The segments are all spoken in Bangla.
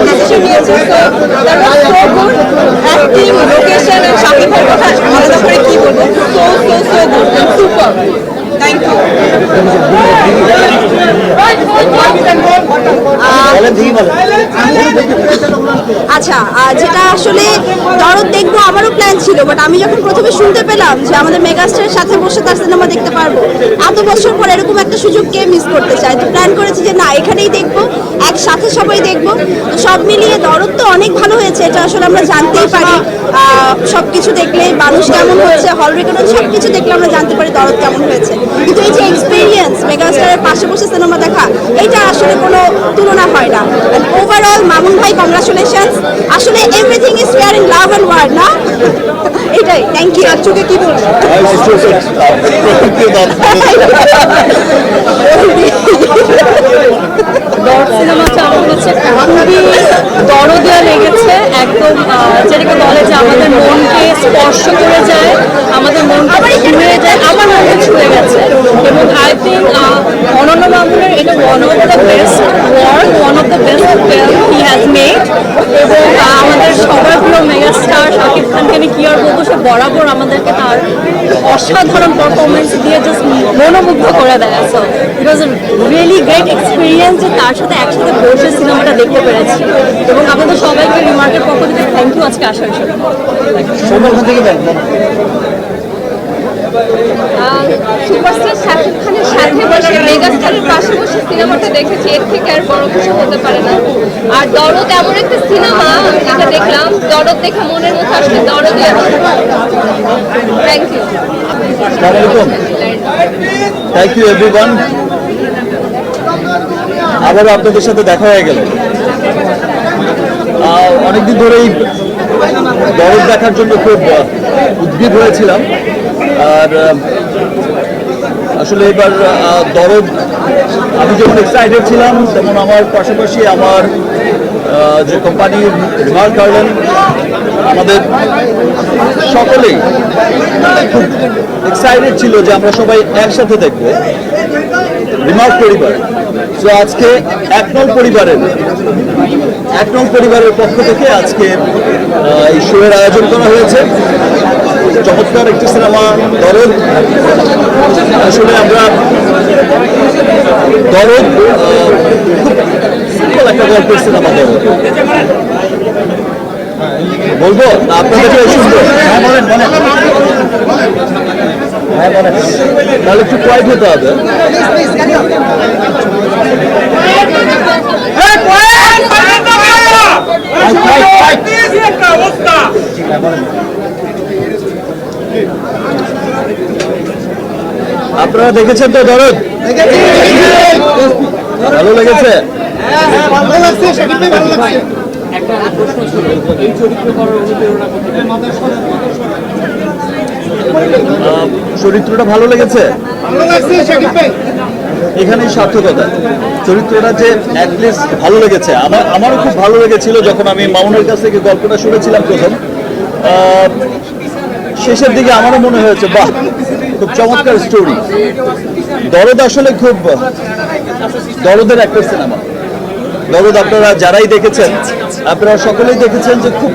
ডিসিশন নিয়েছি কি বলব so so so good you আচ্ছা যেটা আসলে দরদ দেখব আমারও প্ল্যান ছিল বাট আমি যখন প্রথমে শুনতে পেলাম যে আমাদের মেগাস্টারের সাথে বসে তার সিনেমা দেখতে পারব, এত বছর পর এরকম একটা সুযোগ কে মিস করতে চায়? তো প্ল্যান করেছি যে না, এখানেই দেখব, একসাথে সবাই দেখব। তো সব মিলিয়ে দরদ তো অনেক ভালো হয়েছে, এটা আসলে আমরা জানতেই পারি। সব কিছু দেখলে মানুষ কেমন হয়েছে হল রেকর্ড সব কিছু দেখলে আমরা জানতে পারি দরদ কেমন হয়েছে। কিন্তু এই যে এক্সপিরিয়েন্স মেগাস্টারের পাশে বসে সিনেমা দেখা এটা আসলে কোনো তুলনা হয় না। ওভারঅল মামুন ভাই কংগ্রাচুলেশন আসলে everything is fair in love and word না? এটাই। থ্যাংক ইউ চোখে কি বলব? সিনেমাটা আমার কাছে খুবই দরদেয়া লেগেছে। একদম যেটাকে বলে যে আমাদের মনকে স্পর্শ করে যায়, আমাদের মনকে ছুঁয়ে যায় আমার মনকে ছুঁয়ে গেছে। এবং আই থিঙ্ক অনন্য মামুনের এটা one of the best work one of the best film he has made এবং আমাদের সবার প্রিয় মেগাস্টার শাকিব খানকে আমি কি আর বলব, সে বরাবর আমাদেরকে তার অসাধারণ পারফরমেন্স দিয়ে জাস্ট মনোমুগ্ধ করে দেয় so it was really great experience যে তার সাথে একসাথে বসে সিনেমাটা দেখতে পেরেছি। এবং আপনাদের সবাইকে রিমার্কের পক্ষ থেকে থ্যাংক ইউ আজকে আসার জন্য। সুপারস্টার শাকিব খানের সাথে বসে মেগাস্টারের পাশে বসে সিনেমাটা দেখেছি। এর থেকে আর বড় কিছু হতে পারে না। আর দরদ এমন একটা সিনেমা, আমি যেটা দেখলাম, দরদ দেখে মনের মধ্যে আসলে দরদ thank you thank you everyone আবারও আপনাদের সাথে দেখা হয়ে গেল। অনেকদিন ধরেই দরদ দেখার জন্য খুব উদ্গ্রীব হয়েছিলাম। আর আসলে এবার দরদ, আমি যখন এক্সাইটেড ছিলাম তেমন আমার পাশাপাশি আমার যে কোম্পানি রিমার্ক গার্ডেন আমাদের সকলেই খুব এক্সাইটেড ছিল যে আমরা সবাই একসাথে দেখব রিমার্ক পরিবার। তো আজকে এক নং পরিবারের, এক নং পরিবারের পক্ষ থেকে আজকে এই শোয়ের আয়োজন করা হয়েছে। চমৎকার একটি সিনেমা দরদ আসলে আমরা দরদ খুব সিম্পল একটা গল্পের সিনেমা দরদ। বলব? না আপনাদেরকে শুনব হ্যাঁ বলেন বলেন। হ্যাঁ বলেন। তাহলে একটু কোয়াইট হতে হবে। আপনারা দেখেছেন তো দরদ? ভালো লেগেছে? চরিত্রটা ভালো লেগেছে? এখানেই সার্থকতা। চরিত্রটা যে অ্যাটলিস্ট ভালো লেগেছে। আমার, আমারও খুব ভালো লেগেছিল যখন আমি মামুনের কাছ থেকে গল্পটা শুনেছিলাম প্রথম। শেষের দিকে আমারও মনে হয়েছে, বাহ, খুব চমৎকার স্টোরি দরদ আসলে খুব দরদের একটা সিনেমা দরদ আপনারা যারাই দেখেছেন, আপনারা সকলেই দেখেছেন যে খুব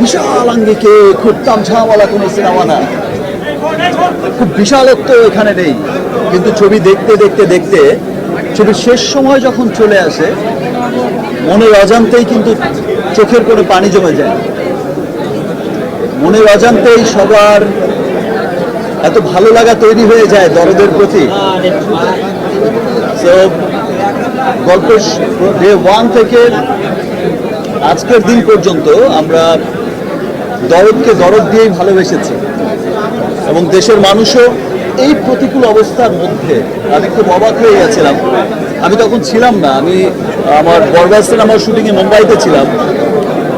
বিশাল আঙ্গিকে, খুব তামঝামওয়ালা কোনো সিনেমা না। খুব বিশালত্ব এখানে নেই। কিন্তু ছবি দেখতে দেখতে দেখতে ছবির শেষ সময় যখন চলে আসে, মনের অজান্তেই কিন্তু চোখের কোনো পানি জমে যায়। মনের অজান্তেই সবার এত ভালো লাগা তৈরি হয়ে যায় দরদের প্রতি। তো গল্পের ডে ওয়ান থেকে আজকের দিন পর্যন্ত আমরা দরদকে দরদ দিয়েই ভালোবেসেছি। এবং দেশের মানুষও এই প্রতিকূল অবস্থার মধ্যে আমি খুব অবাক হয়ে গেছিলাম। আমি তখন ছিলাম না, আমি আমার বরবাদ সিনেমার শুটিংয়ে মুম্বাইতে ছিলাম।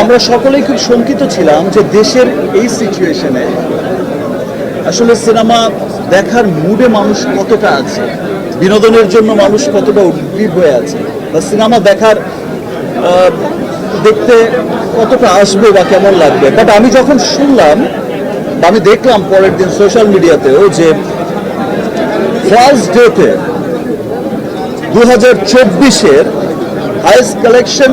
আমরা সকলেই খুব শঙ্কিত ছিলাম যে দেশের এই সিচুয়েশনে আসলে সিনেমা দেখার মুডে মানুষ কতটা আছে? বিনোদনের জন্য মানুষ কতটা উদ্গ্রীব হয়ে আছে? বা সিনেমা দেখার দেখতে কতটা আসবে বা কেমন লাগবে? বাট আমি যখন শুনলাম, বা আমি দেখলাম পরের দিন সোশ্যাল মিডিয়াতেও যে ফার্স্ট ডেতে দু হাজার চব্বিশের হাইস্ট কালেকশন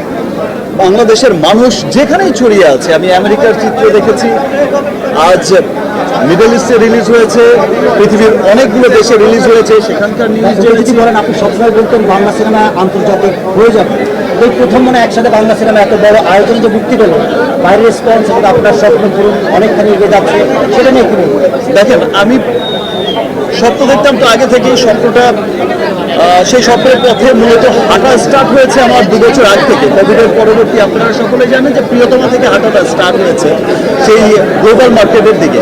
বাংলাদেশের মানুষ যেখানেই ছড়িয়ে আছে আমি আমেরিকার চিত্র দেখেছি। আজ মিডল ইস্টে রিলিজ হয়েছে পৃথিবীর অনেকগুলো দেশে রিলিজ হয়েছে। সেখানকার নিউজ যদি বলেন আপনি সবসময় বলতেন বাংলা সিনেমা আন্তর্জাতিক হয়ে যাবে। এই প্রথম মনে একসাথে বাংলা সিনেমা এত বড় আয়োজন যে মুক্তি পেল। বাইরের রেসপন্স এবং আপনার স্বপ্ন পূরণ অনেকখানি এগিয়ে যাচ্ছে সেটা নিয়ে কি দেখেন আমি স্বপ্ন দেখতাম তো আগে থেকেই স্বপ্নটা সেই স্বপ্নের পথে মূলত হাঁটা স্টার্ট হয়েছে আমার দু বছর আগ থেকে। কোভিডের পরবর্তী, আপনারা সকলে জানেন যে প্রিয়তমা থেকে হাঁটাটা স্টার্ট হয়েছে সেই গ্লোবাল মার্কেটের দিকে।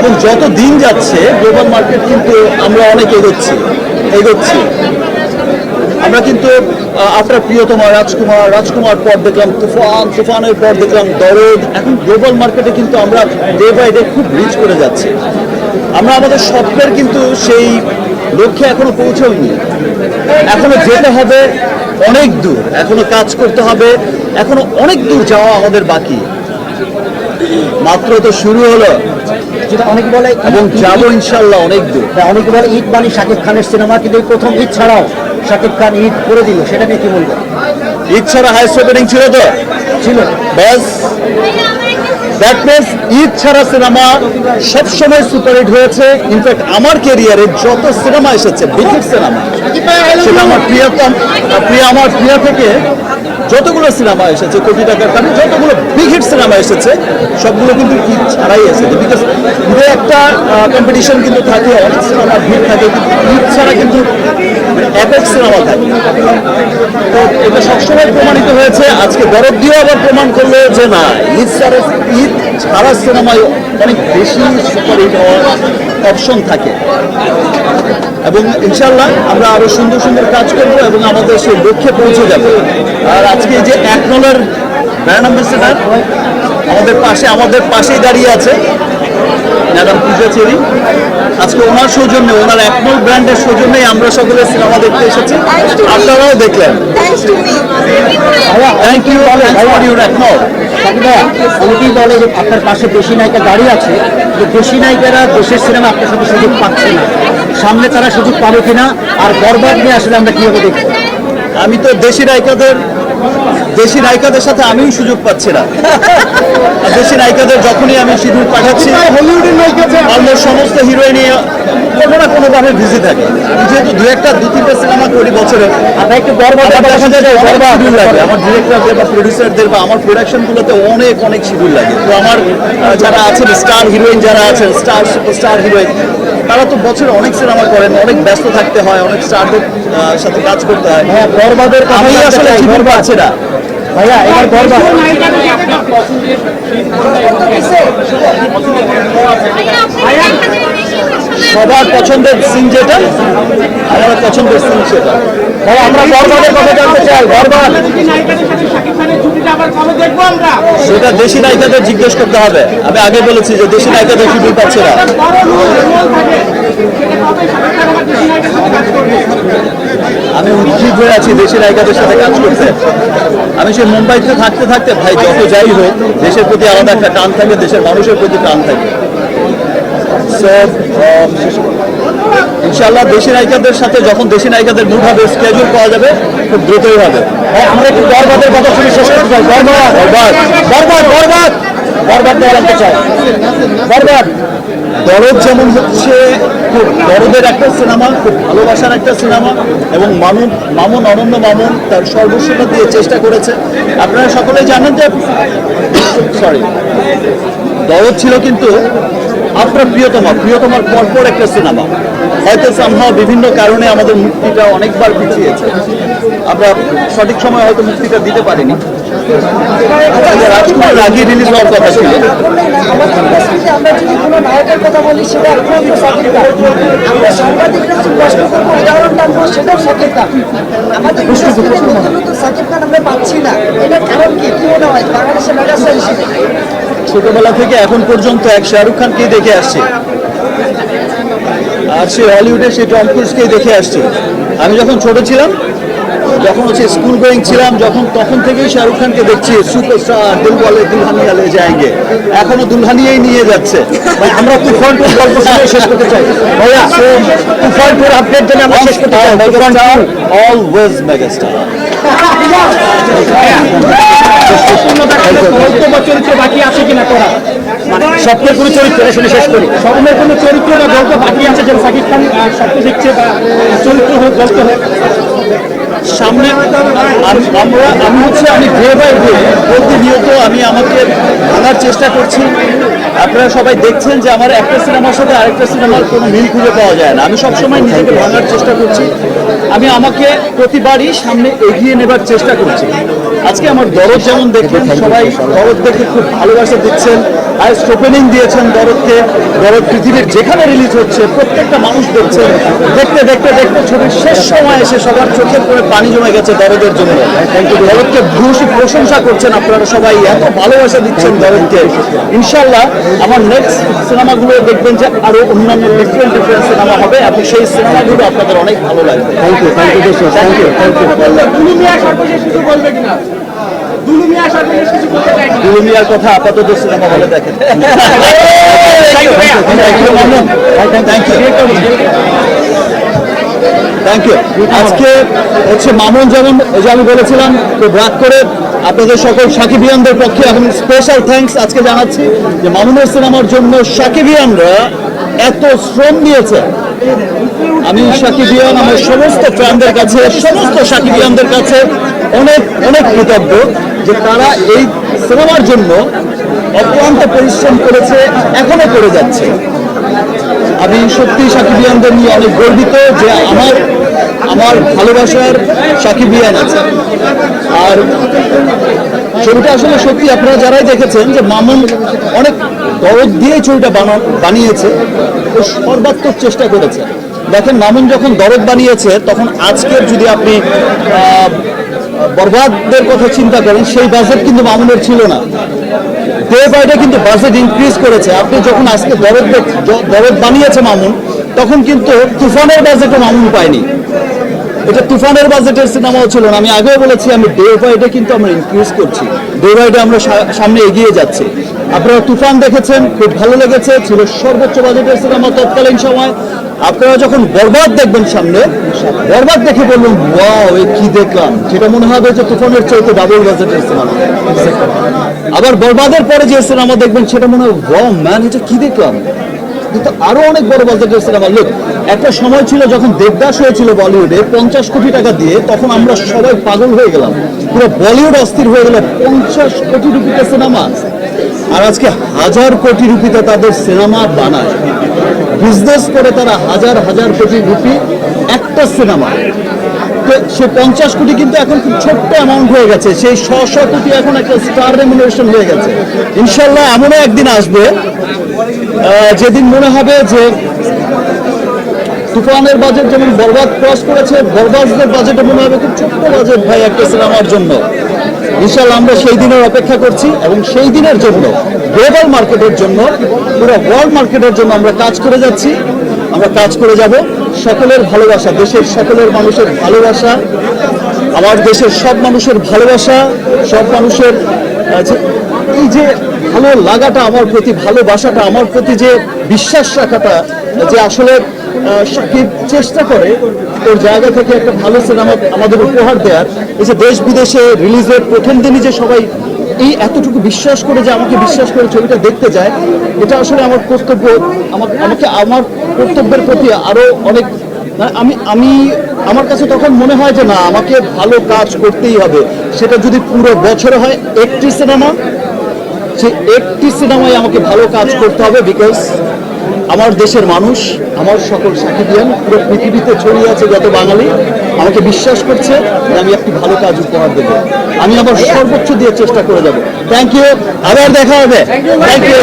এবং যত দিন যাচ্ছে গ্লোবাল মার্কেট কিন্তু আমরা অনেক এগোচ্ছি এগোচ্ছি। আমরা কিন্তু আপনার প্রিয়তমা, রাজকুমার রাজকুমার পর দেখলাম তুফান, তুফানের পর দেখলাম দরদ। এখন গ্লোবাল মার্কেটে কিন্তু আমরা ডে বাই ডে খুব রিচ করে যাচ্ছি। আমরা আমাদের স্বপ্নের কিন্তু সেই লক্ষ্যে এখনও পৌঁছইনি এখনও যেতে হবে অনেক দূর। এখনও কাজ করতে হবে। এখনও অনেক দূর যাওয়া আমাদের বাকি। মাত্র তো শুরু হলো। যেটা অনেকে বলে এবং যাব ইনশাল্লাহ অনেক দূর। অনেকে বলে ঈদ মানে শাকিব খানের সিনেমা কিন্তু প্রথম ঈদ ছাড়াও শাকিব খান ঈদ করে দিল। সেটা নিয়ে কি বলব? ঈদ ছাড়া হাইস্ট ওপেনিং ছিল তো? ছিল। ব্যাস। দ্যাট মিনস ঈদ ছাড়া সিনেমা সবসময় সুপারহিট হয়েছে। ইনফ্যাক্ট আমার ক্যারিয়ারে যত সিনেমা এসেছে বিগ সিনেমা, সেটা আমার প্রিয়তম প্রিয় আমার প্রিয় থেকে যতগুলো সিনেমা এসেছে, কোটি টাকার কারণে যতগুলো বিগ হিট সিনেমা এসেছে, সবগুলো কিন্তু ঈদ ছাড়াই এসেছে। বিকজ ঈদে একটা কম্পিটিশন কিন্তু থাকে, অনেক সিনেমার ভিড় থাকে, কিন্তু ঈদ ছাড়া কিন্তু একক সিনেমা থাকে তো এটা সবসময় প্রমাণিত হয়েছে, আজকে বরফ দিয়ে আবার প্রমাণ করল যে না, ঈদ ছাড়া ঈদ ছাড়া সিনেমায় অনেক বেশি সুপারহিট হওয়ার অপশন থাকে। এবং ইনশাল্লাহ আমরা আরও সুন্দর সুন্দর কাজ করব এবং আমাদের সেই লক্ষ্যে পৌঁছে যাব। আর আজকে এই যে এক নলের ব্র্যান্ড অ্যাম্বাসেডার আমাদের পাশে আমাদের পাশেই দাঁড়িয়ে আছে। ম্যাডাম আজকে ওনার সৌজন্যে, ওনার একমল ব্র্যান্ডের সৌজন্যেই আমরা সকলে সিনেমা দেখতে এসেছি। আপনারাও দেখলেন। থ্যাংক ইউ ফর অনেকেই বলে যে আপনার পাশে দেশি নায়িকা দাঁড়িয়ে আছে? যে দেশি নায়িকারা দেশের সিনেমা আপনার সাথে সুযোগ পাচ্ছে না। সামনে তারা সুযোগ পাবে কিনা? আর বরবাদ নিয়ে আসলে আমরা কীভাবে দেখব? আমি তো দেশি নায়িকাদের দেশি নায়িকাদের সাথে আমিও সুযোগ পাচ্ছি না। দেশি নায়িকাদের যখনই আমি সিঁদুর পাঠাচ্ছি হলিউডের নায়িকা অলমোস্ট সমস্ত হিরোইনই কোনো না কোনোভাবে বিজি থাকে। আমি যেহেতু দু একটা দু তিনটা সিনেমা করি বছরে। একটু শিডিউল লাগে আমার ডিরেক্টরদের বা প্রডিউসারদের বা আমার প্রোডাকশনগুলোতে অনেক অনেক শিডিউল লাগে। তো আমার যারা আছেন স্টার হিরোইন যারা আছেন স্টার সুপারস্টার হিরোইন তারা তো বছরে অনেক সিনেমা করেন অনেক ব্যস্ত থাকতে হয় অনেক স্টারদের সাথে কাজ করতে হয়। হ্যাঁ বরবাদের কথা আমি আসলে শিডিউল পাচ্ছি না। ভাইয়া এবার বরবাদ সবার পছন্দের সিন যেটা আমার পছন্দের সিন সেটা। ভাই আমরা বরবাদের কথা জানতে চাই বরবাদ। সেটা দেশি নায়িকাদের জিজ্ঞেস করতে হবে। আমি আগে বলেছি যে দেশি নায়িকাদের শিডিউল পাচ্ছে না। আমি উদ্ভিদ হয়ে আছি দেশি নায়িকাদের সাথে কাজ করতে। আমি সেই মুম্বাইতে থাকতে থাকতে, ভাই, যত যাই হোক, দেশের প্রতি আলাদা একটা টান থাকে, দেশের মানুষের প্রতি টান থাকে। সো ইনশাল্লাহ দেশি নায়িকাদের সাথে যখন দেশি নায়িকাদের মুড হবে স্কেজুল পাওয়া যাবে, খুব দ্রুতই হবে। আমরা একটু বরবাদের কথা শুনে, শেষ করতে চাই। বরবাদ বরবাদ দরদ যেমন হচ্ছে, খুব দরদের একটা সিনেমা, খুব ভালোবাসার একটা সিনেমা, এবং মামুন মামুন, অনন্য মামুন তার সর্বস্বটা দিয়ে চেষ্টা করেছে। আপনারা সকলে জানেন যে সরি দরদ ছিল কিন্তু আপনার প্রিয়তমা, প্রিয়তমার পরপর একটা সিনেমা। হয়তো সামহাও বিভিন্ন কারণে আমাদের মুক্তিটা অনেকবার পিছিয়েছে। আমরা সঠিক সময় হয়তো মুক্তিটা দিতে পারিনি। খান আমরা পাচ্ছি না এটার কারণ মনে হয় ছোটবেলা থেকে এখন পর্যন্ত এক শাহরুখ খানকেই দেখে আসছে। আর সে হলিউডে সে টম ক্রুজকেই দেখে আসছে। আমি যখন ছোট ছিলাম যখন হচ্ছে স্কুল গোয়িং ছিলাম যখন তখন থেকেই শাহরুখ খানকে দেখছি সুপারস্টার দিল বলে দুলহানিয়া লে যাएंगे এখনও দুলহানিয়াই নিয়ে যাচ্ছে। ভাই, আমরা তুফান টুর গল্প শুনে শেষ করতে চাই। ভাইয়া তুফান টুর আপডেট জন্য আমরা শেষ করতে চাই। তুফান টুর। অলওয়েজ মেগাস্টার চরিত্র বাকি আছে কিনা করা মানে স্বপ্নের কোনো চরিত্র এটা শুনে শেষ করি। স্বপ্নের কোনো চরিত্র গল্প বাকি আছে যে সাকিব খান স্বপ্ন দেখছে বা চরিত্র হোক গল্প হোক। সামনে আম- আমরা আমি হচ্ছে, আমি ডে বাই ডে প্রতিনিয়ত আমি আমাকে ভাঙার চেষ্টা করছি। আপনারা সবাই দেখছেন যে আমার একটা সিনেমার সাথে আরেকটা সিনেমার কোনো মিল খুঁজে পাওয়া যায় না। আমি সবসময় নিজেকে ভাঙার চেষ্টা করছি। আমি আমাকে প্রতিবারই সামনে এগিয়ে নেবার চেষ্টা করছি। আজকে আমার দরদ যেমন দেখেন সবাই দরদ দেখে খুব ভালোবাসা দিচ্ছেন। হাইস্ট ওপেনিং দিয়েছেন দরদকে। দরদ পৃথিবীর যেখানে রিলিজ হচ্ছে প্রত্যেকটা মানুষ দেখছেন। দেখতে দেখতে দেখতে ছবির শেষ সময় এসে সবার চোখের করে পানি জমে গেছে দরদের জন্য। দরদকে ভূয়সী প্রশংসা করছেন আপনারা সবাই এত ভালোবাসা দিচ্ছেন দরদকে। ইনশাল্লাহ আমার নেক্সট সিনেমাগুলো দেখবেন যে আরও অন্যান্য ডিফারেন্ট ডিফারেন্ট সিনেমা হবে এবং সেই সিনেমাগুলো আপনাদের অনেক ভালো লাগবে। Thank you thank you thank you thank you দুলুমিয়ার কথা আপাতত সিনেমা হলে দেখেন। থ্যাংক ইউ আজকে হচ্ছে মামুন যেমন যে আমি বলেছিলাম খুব রাগ করে আপনাদের সকল সাকিবিয়ানদের পক্ষে এখন স্পেশাল থ্যাঙ্কস আজকে জানাচ্ছি যে মামুনের সিনেমার জন্য সাকিবিয়ানরা এত শ্রম দিয়েছে। আমি সাকিবিয়ান, আমার সমস্ত ফ্যানদের কাছে, সমস্ত সাকিবিয়ানদের কাছে অনেক অনেক কৃতজ্ঞ যে তারা এই সিনেমার জন্য অক্লান্ত পরিশ্রম করেছে, এখনও করে যাচ্ছে। আমি সত্যি সাকিবিয়ানদের নিয়ে অনেক গর্বিত যে আমার আমার ভালোবাসার সাকিবিয়ান আছে। আর ছবিটা আসলে সত্যি আপনারা যারাই দেখেছেন যে মামুন অনেক দরদ দিয়ে ছবিটা বানা- বানিয়েছে ও সর্বাত্মক চেষ্টা করেছে। দেখেন মামুন যখন দরদ বানিয়েছে তখন আজকের যদি আপনি আহ, বরবাদের কথা চিন্তা করেন সেই বাজেট কিন্তু মামুনের ছিল না। ডে বাই ডে কিন্তু বাজেট ইনক্রিজ করেছে। আপনি যখন আজকে দরদ দরদ বানিয়েছে মামুন তখন কিন্তু তুফানের বাজেটও মামুন পায়নি। এটা তুফানের বাজেটের সিনেমাও ছিল না। আমি আগেও বলেছি আমি ডে বাই ডে কিন্তু আমরা ইনক্রিজ করছি। ডে বাই ডে আমরা সামনে এগিয়ে যাচ্ছি। আপনারা তুফান দেখেছেন, খুব ভালো লেগেছে, ছিল সর্বোচ্চ বাজেটের সিনেমা তৎকালীন সময়। আপনারা যখন বরবাদ দেখবেন সামনে, বরবাদ দেখে এ কি দেখলাম? যেটা মনে হবে যে তুফানের চৌতে ডাবল বাজেটের সিনেমা। আবার বরবাদের পরে যে সিনেমা দেখবেন, সেটা মনে হয় ম্যান, এটা কি দেখলাম? কিন্তু আরও অনেক বড় বাজেটের সিনেমা। লোক, একটা সময় ছিল যখন দেবদাস হয়েছিল বলিউডে, পঞ্চাশ কোটি টাকা দিয়ে, তখন আমরা সবাই পাগল হয়ে গেলাম। পুরো বলিউড অস্থির হয়ে গেল, পঞ্চাশ কোটি রুপিতে সিনেমা। আর আজকে হাজার কোটি রুপিতে তাদের সিনেমা বানায়। বিজনেস করে তারা হাজার হাজার কোটি রুপি একটা সিনেমা। তো সে পঞ্চাশ কোটি কিন্তু এখন খুব ছোট্ট অ্যামাউন্ট হয়ে গেছে। সেই শ কোটি এখন একটা স্টার রেমুনারেশন হয়ে গেছে। ইনশাল্লাহ এমনও একদিন আসবে যেদিন মনে হবে যে তুফানের বাজেট যেমন বরবাদ ক্রস করেছে বরবাজদের বাজেটে মনে হবে খুব ছোট্ট বাজেট ভাই একটা সিনেমার জন্য। ইনশাল্লাহ আমরা সেই দিনের অপেক্ষা করছি এবং সেই দিনের জন্য গ্লোবাল মার্কেটের জন্য পুরো ওয়ার্ল্ড মার্কেটের জন্য আমরা কাজ করে যাচ্ছি। আমরা কাজ করে যাব সকলের ভালোবাসা দেশের সকলের মানুষের ভালোবাসা আমার দেশের সব মানুষের ভালোবাসা সব মানুষের আহ, এই যে ভালো লাগাটা আমার প্রতি ভালোবাসাটা আমার প্রতি যে বিশ্বাস রাখাটা যে আসলে চেষ্টা করে ওর জায়গা থেকে একটা ভালো সিনেমা আমাদের উপহার দেওয়ার এই যে দেশ বিদেশে রিলিজের প্রথম দিনই যে সবাই এই এতটুকু বিশ্বাস করে যে আমাকে বিশ্বাস করে ছবিটা দেখতে যায় এটা আসলে আমার কর্তব্য। আমাকে আমাকে আমার কর্তব্যের প্রতি আরও অনেক না, আমি আমি আমার কাছে তখন মনে হয় যে না আমাকে ভালো কাজ করতেই হবে। সেটা যদি পুরো বছরে হয় একটি সিনেমা সে একটি সিনেমায় আমাকে ভালো কাজ করতে হবে বিকজ আমার দেশের মানুষ, আমার সকল সাকিবিয়ান, পুরো পৃথিবীতে ছড়িয়ে আছে যত বাঙালি, আমাকে বিশ্বাস করছে যে আমি একটি ভালো কাজ উপহার দেবো। আমি আমার সর্বোচ্চ দিয়ে চেষ্টা করে যাব। থ্যাংক ইউ আবার দেখা হবে। Thank you